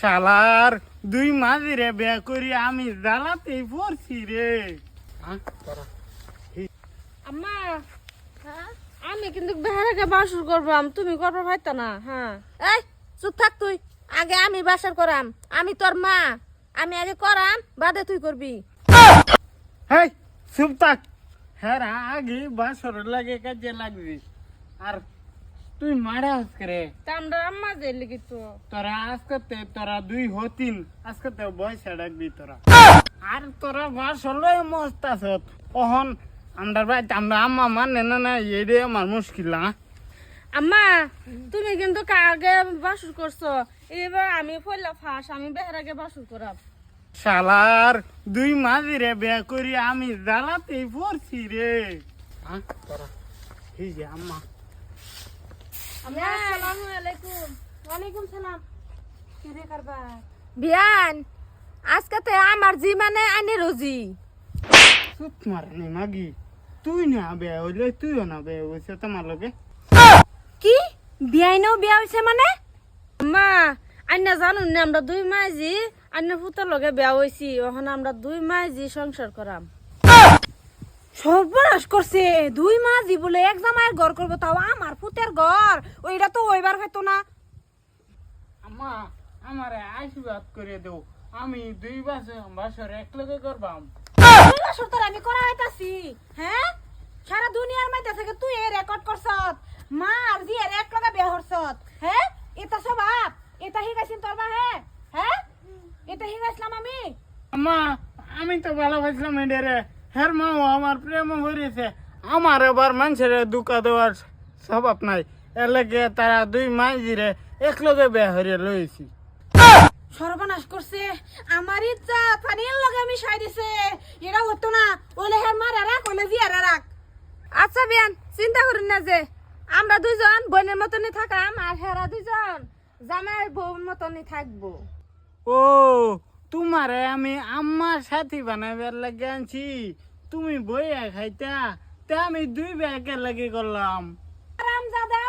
শালার দুই মাঝিরে বিয়া করি আমি জ্বালাতেই পড়ছি রে। হ্যাঁ, আম্মা আমি কিন্তু বেহারাকে বাসর করবাম তুমি করবা ভাইতা না হ্যাঁ। এই চুপ থাক তুই আগে আমি বাসার করাম আমি তোর মা আমি আগে করাম বাদে তুই করবি। হেই চুপ থাক। হ্যাঁ আগে বাসর লাগে কাজে লাগবি। আর তুই মারা করে তা আমরা আম্মা যে লিখি তো। তোরা আজকে তোরা দুই হতিন আজকে তো বয়সে ডাকবি তোরা। আর তোরা বাস হলো মস্ত আছত অহন আমরা ভাই আমরা আম্মা মানে না না এডে আমার মুশকিল না আম্মা তুমি কিন্তু আগে বাসুর করছ? এবার আমি পয়লা ফাঁস আমি বেহারাকে বাসর করাম। শালার দুই মাঝিরে বিয়া করি আমি জ্বালাতেই পড়ছি রে। হ্যাঁ তোরা এই যে আম্মা। আসসালামু আলাইকুম। ওয়ালাইকুম সালাম। কি রে কারবা বিয়ান আজকে তো আমার জি মানে আনি রোজি। চুপ মারানি মাগি। তুই না বিয়া হইলে তুইও না বিয়া হইছে তোমার লগে। কি? বিয়াইনেও বিয়া হয়েছে মানে? আম্মা আন্না জানুন না আমরা দুই মাইজি আন্না ফুতার লগে বিয়া হইছি। ওখানে আমরা দুই মাইজি সংসার করাম। সর্বনাশ করছে। দুই মাস বলে এক জামাইয়ের ঘর করব তাও আমার পুতের ঘর। ওইটা তো ওইবার হয়তো না। আম্মা আমারে আশীর্বাদ করে দেও। আমি দুই বছর বছর এক লগে করবাম। দুই বছর তোর আমি করা হইতাছি হ্যাঁ? সারা দুনিয়ার মধ্যে থেকে তুই এই রেকর্ড করছত। মা আর জি এর এক লগা বিয়া হরছত হ্যাঁ? এটা স্বভাব এটা শিখাইছিন তোর বা হ্যাঁ? হ্যাঁ এটা শিখাইছিলাম আমি। আম্মা আমি তো ভালো ভালোবাসলাম এটারে হের মাও আমার প্রেম হয়েছে আমার এবার মানুষের দুকা দেওয়ার স্বভাব নাই। এর লাগে তারা দুই মাইজিরে এক লগে বিয়া হরিয়ে লইছি। সর্বনাশ করছে। আমার ইচ্ছা পানির লগে আমি সাই দিছে। এটা হতো না। ওলে হের মার রাখ ওলে জিয়ার রাখ। আচ্ছা বিয়ান চিন্তা করুন না যে আমরা দুইজন বোনের মতনই থাকাম আর হেরা দুইজন জামাই বউর মতনই থাকব। ও তোমারে আমি আম্মার সাথী বানাবার লাগে আনছি। তুমি বইয়া খাইতা তা আমি দুই ব্যাগের লাগে করলাম। আরাম দাদা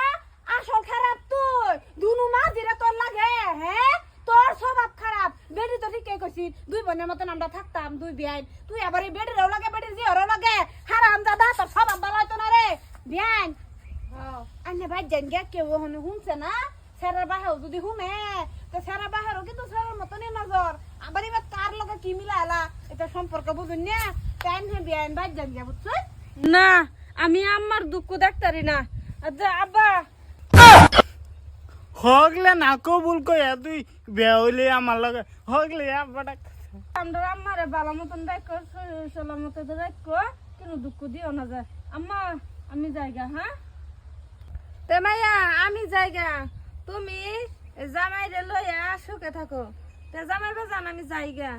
আসল খারাপ তুই। দুনু মা দিরে তোর লাগে হ্যাঁ? তোর স্বভাব খারাপ। বেডি তো ঠিকই কইছি দুই বোনের মতন আমরা থাকতাম দুই বিয়াই। তুই আবার এই বেডির লাগে বেডির জি ওর লাগে। হারাম দাদা তোর স্বভাব ভালো হইতো না রে। বিয়াই আন্নে ভাই জান গে কেউ হনে শুনছে না। স্যারের বাহেও যদি শুনে তো স্যারের বাহেরও কিন্তু স্যারের মতনই নজর। আবার এবার তার লগে কি মিলা আলা এটা সম্পর্ক বুঝুন না। তাই হে বিয়াই ভাই জান গে বুঝছ না আমি আম্মার দুঃখ দেখতারি না। আচ্ছা আব্বা। হগলে না কবুল কইয়া তুই বিয়া হইলে আমার লগে হগলে আব্বাটা আমরা আম্মারে ভালো মতন দেখো সালাম মতো দেখো কেন দুঃখ দিও না যায় আম্মা আমি জায়গা হ্যাঁ? তে মাইয়া আমি জায়গা। তুমি জামাইরে লইয়া সুখে থাকো। তে জামাই বাজান আমি জায়গা।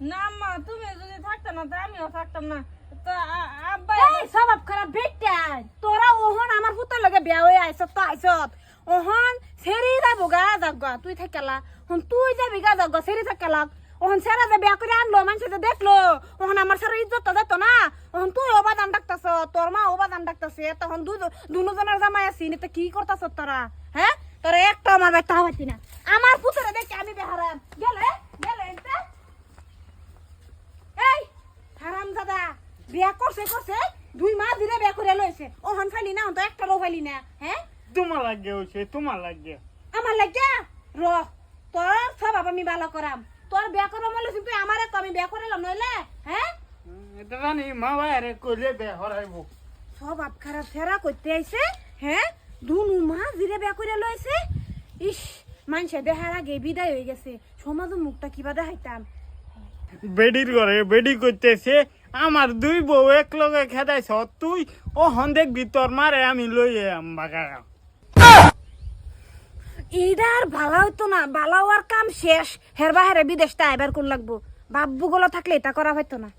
না আম্মা তুমি যদি থাকতে না তা আমিও থাকতাম না। তো আব্বা এই স্বভাব খারাপ বেটা তোরা ওহন আমার পুত্র লগে বিয়া হয়ে আইছত তো আইছত ওহন সেরি যাব গা যাগা তুই থাকালা হন তুই যাবি গা যাগা সেরি থাকালা ওহন সেরা যে বিয়া করে আনলো মানুষ যে দেখল ওহন আমার সারা ইজ্জত যেত না। ওহন তুই অবাদান ডাকতাছ তোর মা অবাদান ডাকতাছে। তখন দু দুজনের জামাই আছি তো কি করতাছ তোরা হ্যাঁ? তোরা একটা আমার ব্যক্ত হওয়াছি না আমার পুত্রে দেখে আমি বেহারাম গেলে গেলে এনতে? এই হারাম দাদা। বিয়া করছে করছে দুই মাস ধরে বিয়া করে লইছে। ও হন ফাইলি না তো একটারও ফাইলি না হ্যাঁ? তোমার লাগে হইছে তোমার লাগে। আমার লাগে? র তোর সব আমি ভালো করাম। তোর বিয়া করাম বলে তুই আমারে তো আমি বিয়া করালাম নইলে হ্যাঁ? এটা জানি মা বাইরে কইলে বিয়া হরাইব সব আপ খারাপ ফেরা করতে আইছে হ্যাঁ? দুনু মাস ধরে বিয়া করে লইছে। ইস মানুষে দেখার আগে বিদায় হয়ে গেছে। সমাজ মুখটা কিবা দেখাইতাম। বেডির ঘরে বেডি করতেছে। আমার দুই বউ এক লগে খেদাইছ, তুই ও হন দেখবি মারে আমি লই আম বাগা। এইটা আর ভালো হইতো না ভালাওয়ার কাম শেষ। হেরবা হেরে বিদেশটা এবার কোন লাগবো? বাব্বু গুলো থাকলে এটা করা হইতো না।